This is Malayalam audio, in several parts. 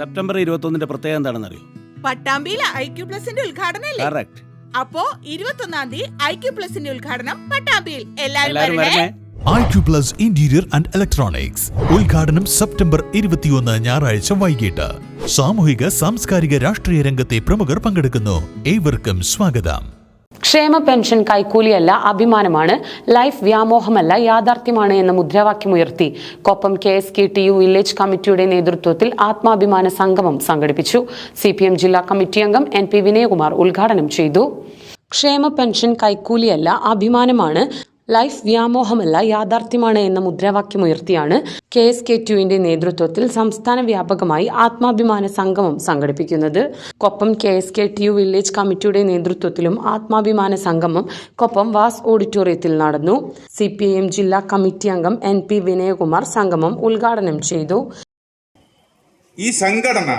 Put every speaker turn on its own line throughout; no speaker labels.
സെപ്റ്റംബർ ഇരുപത്തൊന്നിന്റെ പ്രത്യേകത എന്താണെന്ന് അറിയോ
പട്ടാമ്പിയിലെ ഐ ക്യു പ്ലസിന്റെ ഉദ്ഘാടനം
കറക്റ്റ്
അപ്പോ ഇരുപത്തൊന്നാം തീയതി ഐ ക്യു പ്ലസിന്റെ ഉദ്ഘാടനം പട്ടാമ്പിയിൽ. എല്ലാവരും
എല്ലാരും
വരണേ.
വരണേ.
I Q plus interior and electronics ഉദ്ഘാടനം സെപ്റ്റംബർ ഇരുപത്തിയൊന്ന് ഞായറാഴ്ച വൈകിട്ട്. സാമൂഹിക സാംസ്കാരിക രാഷ്ട്രീയ രംഗത്തെ പ്രമുഖർ പങ്കെടുക്കുന്നു. ഏവർക്കും സ്വാഗതം.
ക്ഷേമ പെൻഷൻ കൈക്കൂലിയല്ല അഭിമാനമാണ്. ലൈഫ് വ്യാമോഹമല്ല യാഥാർത്ഥ്യമാണ് എന്ന മുദ്രാവാക്യമുയർത്തി Koppam K S K T U village കമ്മിറ്റിയുടെ നേതൃത്വത്തിൽ ആത്മാഭിമാന സംഗമം സംഘടിപ്പിച്ചു. സി പി എം ജില്ലാ കമ്മിറ്റി അംഗം എൻ പി വിനയകുമാർ ഉദ്ഘാടനം ചെയ്തു. ക്ഷേമ പെൻഷൻ കൈക്കൂലിയല്ല അഭിമാനമാണ്. ലൈഫ് വ്യാമോഹമല്ല യാഥാർത്ഥ്യമാണ് എന്ന മുദ്രാവാക്യമുയർത്തിയാണ് കെ എസ് കെ ടുവിന്റെ നേതൃത്വത്തിൽ സംസ്ഥാന വ്യാപകമായി ആത്മാഭിമാന സംഗമം സംഘടിപ്പിക്കുന്നത്. Koppam K S K T village കമ്മിറ്റിയുടെ നേതൃത്വത്തിലും ആത്മാഭിമാന സംഗമം കൊപ്പം വാസ് ഓഡിറ്റോറിയത്തിൽ നടന്നു. സി പി ഐ എം ജില്ലാ കമ്മിറ്റി അംഗം എൻ പി വിനയകുമാർ സംഗമം ഉദ്ഘാടനം ചെയ്തു.
ഈ സംഘടന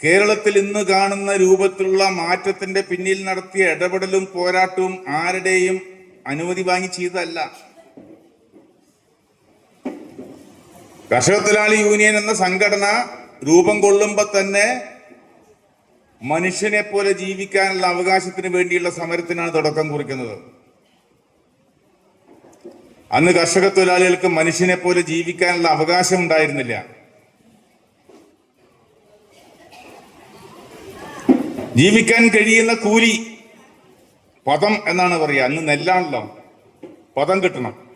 കേരളത്തിൽ ഇന്ന് കാണുന്ന രൂപത്തിലുള്ള മാറ്റത്തിന്റെ പിന്നിൽ നടത്തിയ ഇടപെടലും പോരാട്ടവും ആരുടെയും അനുമതി വാങ്ങി ചെയ്തതല്ല. കർഷക തൊഴിലാളി യൂണിയൻ എന്ന സംഘടന രൂപം കൊള്ളുമ്പോൾ തന്നെ മനുഷ്യനെ പോലെ ജീവിക്കാനുള്ള അവകാശത്തിന് വേണ്ടിയുള്ള സമരത്തിനാണ് തുടക്കം കുറിക്കുന്നത്. അന്ന് കർഷക തൊഴിലാളികൾക്ക് മനുഷ്യനെ പോലെ ജീവിക്കാനുള്ള അവകാശം ഉണ്ടായിരുന്നില്ല. ജീവിക്കാൻ കഴിയുന്ന കൂലി പദം എന്നാണ് പറയുക. അന്ന് നെല്ലാണല്ലോ. പദം കിട്ടണം.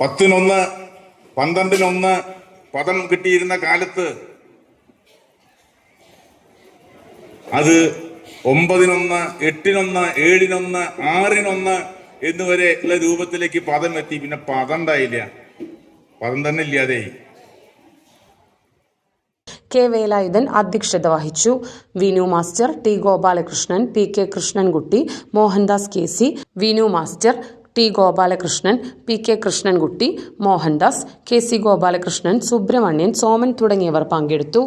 പത്തിനൊന്ന് പന്ത്രണ്ടിനൊന്ന് പദം കിട്ടിയിരുന്ന കാലത്ത് അത് ഒമ്പതിനൊന്ന് എട്ടിനൊന്ന് ഏഴിനൊന്ന് ആറിനൊന്ന് എന്നുവരെ ഉള്ള രൂപത്തിലേക്ക് പദം എത്തി. പിന്നെ പദം ഉണ്ടായില്ല. പദം തന്നെ ഇല്ലാതെയായി.
കെ വേലായുധൻ അധ്യക്ഷത വഹിച്ചു. Vinu master T Gopalakrishnan P K Krishnankutty Mohandas K C Vinu master T Gopalakrishnan P K Krishnankutty Mohandas K C Gopalakrishnan Subramanian Soman തുടങ്ങിയവർ പങ്കെടുത്തു.